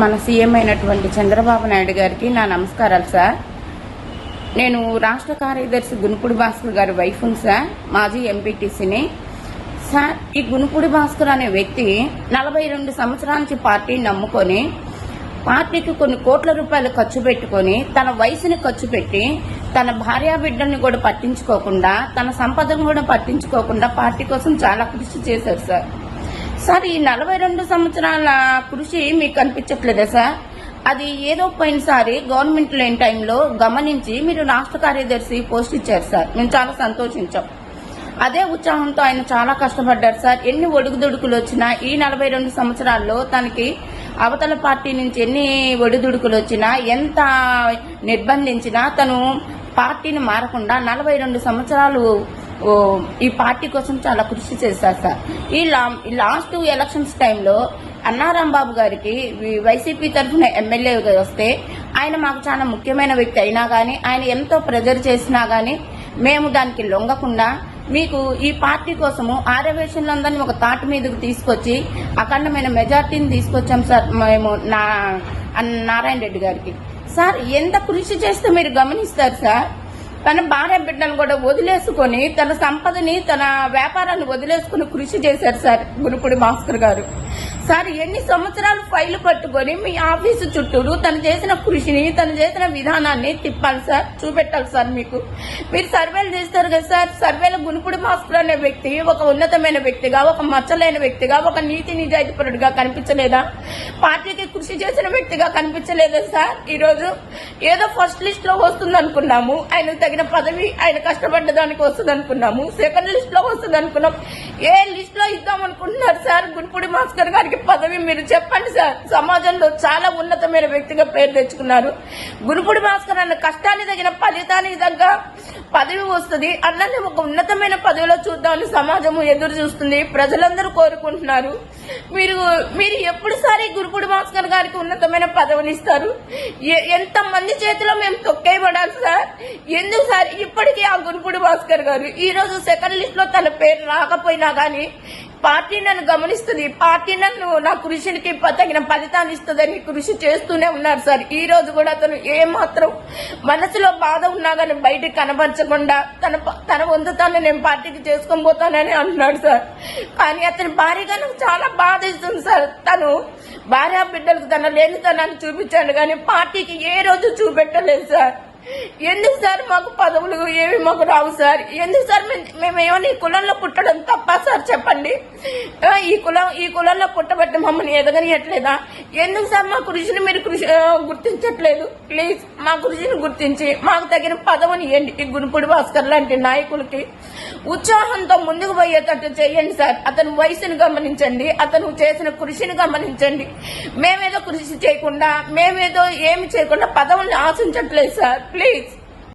మన సీఎం అయినటువంటి చంద్రబాబు నాయుడు గారికి నా నమస్కారాలు సార్. నేను రాష్ట్ర కార్యదర్శి గునుపుడి భాస్కర్ గారి వైఫ్ను సార్ మాజీ ఎంపీటీసీని. సార్ ఈ గునుపుడి భాస్కర్ అనే వ్యక్తి నలభై రెండు సంవత్సరాల నుంచి పార్టీని నమ్ముకొని పార్టీకి కొన్ని కోట్ల రూపాయలు ఖర్చు పెట్టుకొని తన వయసుని ఖర్చు పెట్టి తన భార్యా బిడ్డల్ని కూడా పట్టించుకోకుండా తన సంపదను కూడా పట్టించుకోకుండా పార్టీ కోసం చాలా కృషి చేశారు సార్. సార్ ఈ నలభై రెండు సంవత్సరాల కృషి మీకు కనిపించట్లేదా సార్? అది ఏదో పోయినసారి గవర్నమెంట్ లేని టైంలో గమనించి మీరు రాష్ట్ర కార్యదర్శి పోస్ట్ ఇచ్చారు సార్. మేము చాలా సంతోషించాం. అదే ఉత్సాహంతో ఆయన చాలా కష్టపడ్డారు సార్. ఎన్ని ఒడుగుదుడుకులు వచ్చినా ఈ నలభై రెండు సంవత్సరాల్లో తనకి అవతల పార్టీ నుంచి ఎన్ని ఒడిదుడుకులు వచ్చినా ఎంత నిర్బంధించినా తను పార్టీని మారకుండా నలభై రెండు సంవత్సరాలు ఈ పార్టీ కోసం చాలా కృషి చేశారు సార్. ఈ లాస్ట్ ఎలక్షన్స్ టైంలో అన్నారాం బాబు గారికి వైసీపీ తరఫున ఎమ్మెల్యే వస్తే ఆయన మాకు చాలా ముఖ్యమైన వ్యక్తి అయినా కానీ ఆయన ఎంతో ప్రెజర్ చేసినా గానీ మేము దానికి లొంగకుండా మీకు ఈ పార్టీ కోసము ఆర్యవేషన్లందరినీ ఒక తాటి మీదకు తీసుకొచ్చి అఖండమైన మెజార్టీని తీసుకొచ్చాం సార్ మేము నా నారాయణ రెడ్డి గారికి. సార్ ఎంత కృషి చేస్తే మీరు గమనిస్తారు సార్? తన భార్య బిడ్డను కూడా వదిలేసుకొని తన సంపదని తన వ్యాపారాన్ని వదిలేసుకుని కృషి చేశారు సార్ గురుపుడి భాస్కర్ గారు. సార్ ఎన్ని సంవత్సరాలు ఫైల్ పట్టుకొని మీ ఆఫీసు చుట్టూరు తను చేసిన కృషిని తను చేసిన విధానాన్ని తిప్పాలి సార్ చూపెట్టాలి సార్ మీకు. మీరు సర్వేలు చేస్తారు కదా సార్ సర్వేలో గునుపుడు భాస్కర్ అనే వ్యక్తి ఒక ఉన్నతమైన వ్యక్తిగా ఒక మచ్చలేని వ్యక్తిగా ఒక నీతి నిజాయితీపరుడిగా కనిపించలేదా? పార్టీకి కృషి చేసిన వ్యక్తిగా కనిపించలేదా సార్? ఈ రోజు ఏదో ఫస్ట్ లిస్ట్లో వస్తుంది అనుకున్నాము ఆయనకు తగిన పదవి ఆయన కష్టపడ్డ దానికి వస్తుంది అనుకున్నాము సెకండ్ లిస్ట్లో వస్తుంది అనుకున్నాం ఏ లిస్ట్లో ఇద్దాం అనుకుంటున్నారు సార్ గునుపుడి మాస్కర్ గారికి? పదవి మీరు చెప్పండి సార్. సమాజంలో చాలా ఉన్నతమైన వ్యక్తిగా పేరు తెచ్చుకున్నారు. గురుకుడు భాస్కర్ అన్న కష్టాన్ని తగిన ఫలితానికి తగ్గ పదవి వస్తుంది. అన్నది ఒక ఉన్నతమైన పదవిలో చూద్దామని సమాజము ఎదురు చూస్తుంది. ప్రజలందరూ కోరుకుంటున్నారు. మీరు మీరు ఎప్పుడు సారి గురుపుడి భాస్కర్ గారికి ఉన్నతమైన పదవిని ఇస్తారు? ఎంతమంది ఎంత మంది చేతిలో మేము తొక్కేయబడాలి సార్? ఎందుకు సార్? ఇప్పటికీ ఆ గురుకుడు భాస్కర్ గారు ఈ రోజు సెకండ్ లిస్ట్లో తన పేరు రాకపోయినా గానీ పార్టీ నన్ను గమనిస్తుంది. పార్టీ నన్ను నా కృషికి తగిన ఫలితాన్ని ఇస్తుందని కృషి చేస్తూనే ఉన్నారు సార్. ఈ రోజు కూడా అతను ఏమాత్రం మనసులో బాధ ఉన్నా కానీ బయటికి కనబరచకుండా తన ప- తన వంతు తాను నేను పార్టీకి చేసుకొని పోతానని అంటున్నాడు సార్. కానీ అతని భార్యగా నాకు చాలా బాధ ఇస్తుంది సార్. తను భార్య బిడ్డలకు తన లేనితనాన్ని చూపించాడు కానీ పార్టీకి ఏ రోజు చూపెట్టలేదు సార్. ఎందుకు సార్ మాకు పదవులు ఏమి మాకు రావు సార్? ఎందుకు సార్ మేము- ఏమైనా కులంలో పుట్టడం తప్ప సార్? ఈ కులం ఈ కులంలో పుట్టబట్టి మమ్మల్ని ఎదగనియట్లేదా? ఎందుకు సార్ మా కృషిని మీరు కృషి గుర్తించట్లేదు? ప్లీజ్ మా కృషిని గుర్తించి మాకు తగిన పదవిని ఇవ్వండి ఈ గురుపుడి భాస్కర్ లాంటి నాయకులకి. ఉత్సాహంతో ముందుకు పోయేటట్టు చేయండి సార్. అతని వయసును గమనించండి అతను చేసిన కృషిని గమనించండి. మేమేదో కృషి చేయకుండా మేమేదో ఏమి చేయకుండా పదవుల్ని ఆశించట్లేదు సార్. ప్లీజ్.